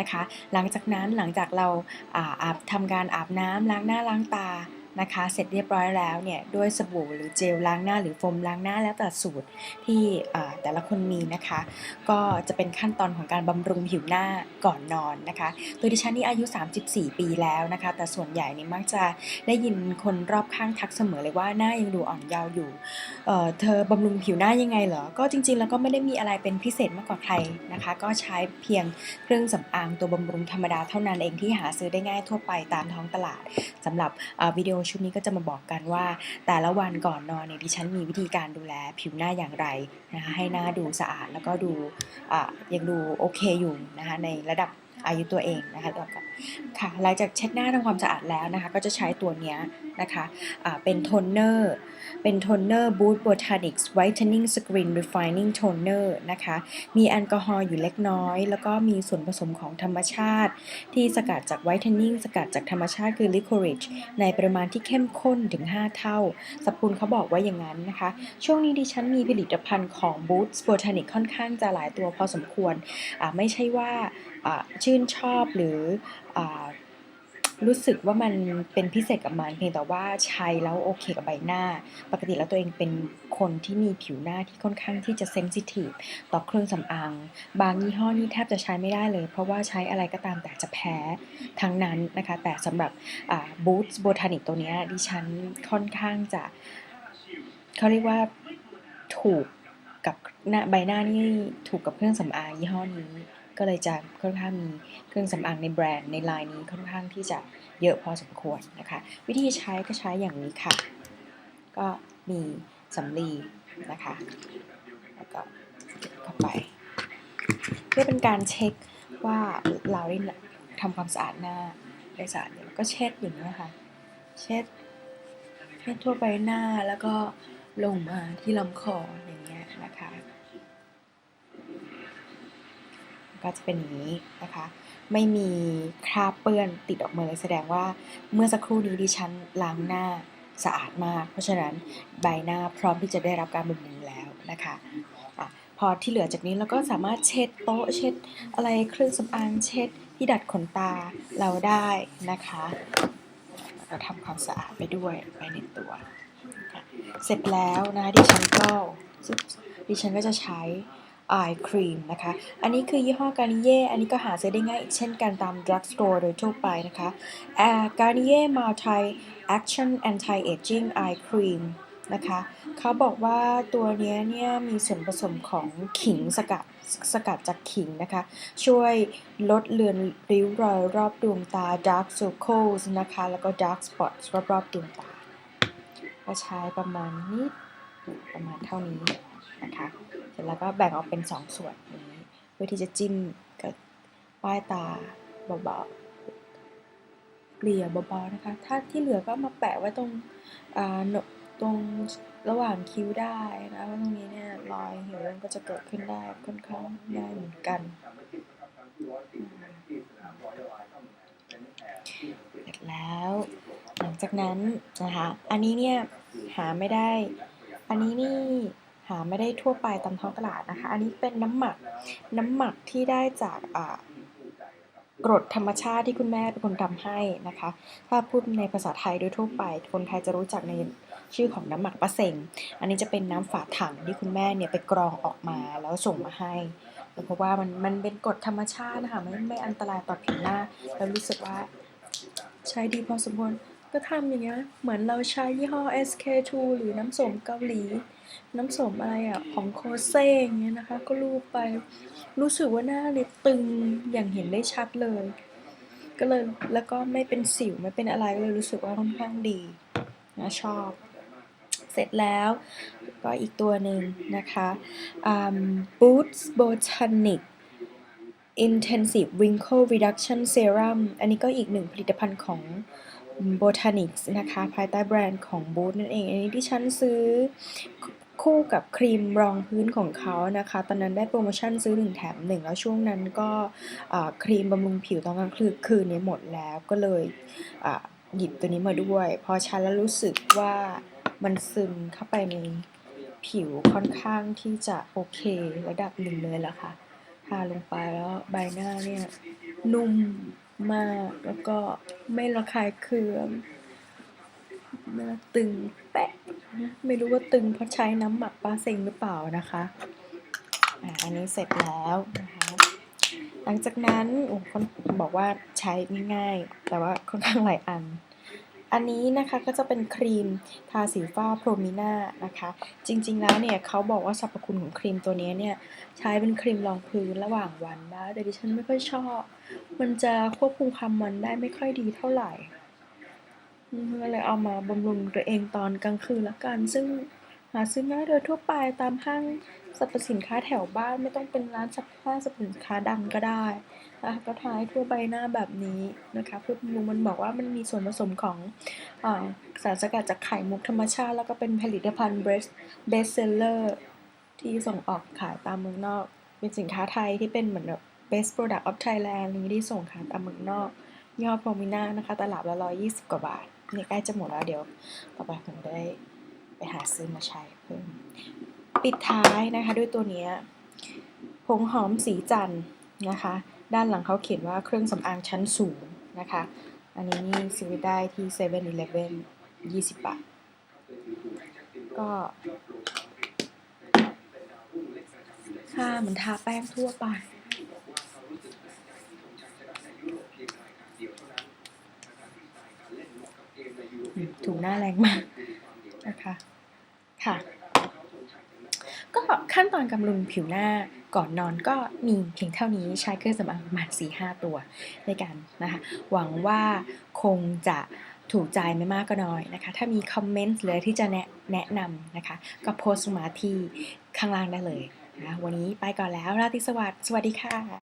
นะคะ หลังจากนั้นหลังจากเราอ่าอาบทำการอาบน้ำล้างหน้าล้างตา นะคะ เสร็จเรียบร้อยแล้วเนี่ยด้วยสบู่หรือเจลล้างหน้าหรือโฟมล้างหน้าแล้วแต่สูตรที่แต่ละคนมีนะคะ ก็จะเป็นขั้นตอนของการบำรุงผิวหน้าก่อนนอนนะคะโดยดิฉันนี่อายุ 34 ปีแล้วนะคะ แต่ส่วนใหญ่นี่มักจะได้ยินคนรอบข้างทักเสมอเลยว่าหน้ายังดูอ่อนเยาว์อยู่เเธอบำรุงผิวหน้ายังไงเหรอ ก็จริง ๆ แล้วก็ไม่ได้มีอะไรเป็นพิเศษมากกว่าใครนะคะ ก็ใช้เพียงเครื่องสำอางตัวบำรุงธรรมดาเท่านั้นเองที่หาซื้อได้ง่ายทั่วไปตามท้องตลาดสำหรับวิดีโอชุดนี้ก็จะมาบอกกันว่า แต่ละวันก่อนนอนเนี่ยดิฉันมีวิธีการดูแลผิวหน้าอย่างไรนะคะให้หน้าดูสะอาดแล้วก็ดูยังดูโอเคอยู่นะคะในระดับอายุตัวเองนะคะแล้วก็ค่ะหลังจากเช็ดหน้าทำความสะอาดแล้วนะคะ ก็จะใช้ตัวเนี้ย นะคะอ่าเป็นโทนเนอร์ เป็นโทนเนอร์ Boot Botanics Whitening Screen Refining Toner นอร์นะคะ มีแอลกอฮอล์อยู่เล็กน้อย แล้วก็มีส่วนผสมของธรรมชาติ ที่สกัดจาก Whitening สกัดจากธรรมชาติคือ Licorice ในปริมาณที่เข้มข้นถึง 5 เท่าสรรพคุณเขาบอกว่าอย่างนั้นนะคะ ช่วงนี้ดิฉันมีผลิตภัณฑ์ของ Boots Botanic ค่อนข้างจะหลายตัวพอสมควร ไม่ใช่ว่าชื่นชอบหรืออ รู้สึกว่ามันเป็นพิเศษกับมันเพียงแต่ว่าใช้แล้วโอเคกับใบหน้า ปกติแล้วตัวเองเป็นคนที่มีผิวหน้าที่ค่อนข้างที่จะเซนซิทีฟต่อเครื่องสำอาง บางยี่ห้อนี่แทบจะใช้ไม่ได้เลย เพราะว่าใช้อะไรก็ตามแต่จะแพ้ทั้งนั้นนะคะ แต่สำหรับบูธโบทานิกตัวเนี้ยดิฉันค่อนข้างจะเขาเรียกว่าถูกกับหน้าใบหน้านี่ถูกกับเครื่องสำอางยี่ห้อนี้ ก็เลยจะค่อนข้างมีเครื่องสำอางในแบรนด์ในไลน์นี้ค่อนข้างที่จะเยอะพอสมควรนะคะ วิธีใช้ก็ใช้อย่างนี้ค่ะ ก็มีสำลีนะคะแล้วก็เข้าไป เพื่อเป็นการเช็คว่าเราได้ทำความสะอาดหน้าได้สะอาดแล้วก็เช็ดอย่างนี้ค่ะ เช็ดเช็ดทั่วไปหน้าแล้วก็ลงมาที่ลำคออย่างเงี้ยนะคะ ก็จะเป็นอย่างนี้นะคะ ไม่มีคราบเปื้อนติดออกมาเลยแสดงว่าเมื่อสักครู่นี้ดิฉันล้างหน้าสะอาดมาก เพราะฉะนั้นใบหน้าพร้อมที่จะได้รับการบำรุงแล้วนะคะอะพอที่เหลือจากนี้เราก็สามารถเช็ดโต๊ะเช็ดอะไรเครื่องสำอางเช็ดที่ดัดขนตาเราได้นะคะเราทำความสะอาดไปด้วยไปในตัว เสร็จแล้วนะคะดิฉันก็ดิฉันก็จะใช้ eye cream นะคะ อันนี้คือยี่ห้อ Garnier อันนี้ก็หาซื้อได้ง่ายเช่นกันตาม drug store โดยทั่วไปนะคะ uh, Garnier Multi Action Anti Aging Eye Cream นะคะเขาบอกว่าตัวนี้เนี่ยมีส่วนผสมของขิงสกัดสกัดจากขิงนะคะ ช่วยลดเลือนริ้วรอยรอบดวงตา dark circles นะคะ แล้วก็ dark spots รอบๆดวงตา ก็ใช้ประมาณนิดประมาณเท่านี้ นะคะเสร็จแล้วก็แบ่งออกเป็น 2 ส่วนนี้เพื่อที่จะจิ้มกับป้ายตาเบาๆเกลี่ยเบาๆนะคะ ถ้าที่เหลือก็มาแปะไว้ตรงอ่าตรงระหว่างคิ้วได้นะว่าตรงนี้เนี่ยรอยเหี่ยวย่นก็จะเกิดขึ้นได้ค่อนข้างง่ายเหมือนกันเสร็จแล้ว หลังจากนั้นนะคะ อันนี้เนี่ยหาไม่ได้ อันนี้นี่ หาไม่ได้ทั่วไปตามท้องตลาดนะคะ อันนี้เป็นน้ำหมักน้ำหมักที่ได้จากกรดธรรมชาติที่คุณแม่เป็นคนทำให้นะคะ ถ้าพูดในภาษาไทยโดยทั่วไป คนไทยจะรู้จักในชื่อของน้ำหมักปะเซ็งอันนี้จะเป็นน้ำฝาถังที่คุณแม่เนี่ยไปกรองออกมาแล้วส่งมาให้ เพราะว่ามันมันเป็นกรดธรรมชาตินะคะไม่ไม่อันตรายต่อผิวหน้า แล้วรู้สึกว่าใช้ดีพอสมควร ก็ทำอย่างเงี้ย เหมือนเราใช้ยี่ห้อ SK2 หรือน้ำส้มเกาหลี น้ำส้มอะไรอะ ของโคเซ่อย่างเงี้ยนะคะ ก็ลูบไป รู้สึกว่าหน้าเลิปตึงอย่างเห็นได้ชัดเลย ก็เลยแล้วก็ไม่เป็นสิวไม่เป็นอะไรเลยรู้สึกว่าค่อนข้างดีนะชอบ เสร็จแล้วก็อีกตัวหนึ่งนะคะ um, Boots Botanic Intensive Wrinkle Reduction Serum อันนี้ก็อีกหนึ่งผลิตภัณฑ์ของ Botanics นะคะ ภายใต้แบรนด์ของ Boot นั่นเอง อันนี้ที่ฉันซื้อคู่กับครีมรองพื้นของเขานะคะ ตอนนั้นได้โปรโมชั่นซื้อ 1 แถม 1 แล้วช่วงนั้นก็ครีมบำรุงผิวตอนกลางคืนคืนนี้หมดแล้วก็เลยหยิบตัวนี้มาด้วย พอใช้แล้วรู้สึกว่ามันซึมเข้าไปในผิวค่อนข้างที่จะโอเคระดับหนึ่งเลยละค่ะ ทาลงไปแล้วใบหน้าเนี่ยนุ่ม มาก แล้วก็ไม่ระคายเคืองนะตึงแปะไม่รู้ว่าตึงเพราะใช้น้ำหมักปลาเซ็งหรือเปล่านะคะอะอันนี้เสร็จแล้วนะคะหลังจากนั้นโอ้คนบอกว่าใช้ง่ายๆ แต่ว่าค่อนข้างหลายอัน อันนี้นะคะก็จะเป็นครีมทาสีฟ้าโพรมิน่านะคะ จริงๆแล้วเนี่ยเขาบอกว่าสรรพคุณของครีมตัวนี้เนี่ยใช้เป็นครีมรองพื้นระหว่างวันนะแต่ดิฉันไม่ค่อยชอบ มันจะควบคุมความมันได้ไม่ค่อยดีเท่าไหร่อืมก็เลยเอามาบำรุงตัวเองตอนกลางคืนละกัน ซึ่ง หาซื้อง่ายโดยทั่วไปตามห้างสรรพสินค้าแถวบ้านไม่ต้องเป็นร้านสัห้างสรรพสินค้าดังก็ได้นะคะก็ทาให้ทั่วใบหน้าแบบนี้นะคะเพื่อบำรุงมันบอกว่ามันมีส่วนผสมของอสารสกัดจากไข่มุกธรรมชาติ แล้วก็เป็นผลิตภัณฑ์ best best seller ที่ส่งออกขายตามเมืองนอก เป็นสินค้าไทยที่เป็นเหมือนแบบ best product of Thailand อะไรอย่างนี้ที่ส่งขายตามเมืองนอกยี่ห้อโพรมิน่านะคะ ตลับละร้อยยี่สิบกว่าบาทนี่ใกล้จะหมดแล้วเดี๋ยว ต่อไปผมได้ ไปหาซื้อมาใช้เพิ่ม ปิดท้ายนะคะด้วยตัวนี้ผงหอมสีจันนะคะ ด้านหลังเขาเขียนว่าเครื่องสำอางชั้นสูงนะคะ อันนี้นี่ซื้อได้ที่7 e เ e ่ e อ20บบาท ก็ค่าเหมือนทาแป้งทั่วไปถูหน้าแรงมากนะคะ ค่ะ ก็ขั้นตอนกำรุงผิวหน้าก่อนนอนก็มีเพียงเท่านี้ใช้เครื่องสำอางประมาณ4-5 ตัวในกันนะคะ หวังว่าคงจะถูกใจไม่มากก็น้อยนะคะ ถ้ามีคอมเมนต์หรือที่จะแนะแนะนำนะคะ ก็โพสต์มาที่ข้างล่างได้เลยนะวันนี้ไปก่อนแล้ว ราตรีสวัสดิ์สวัสดีค่ะ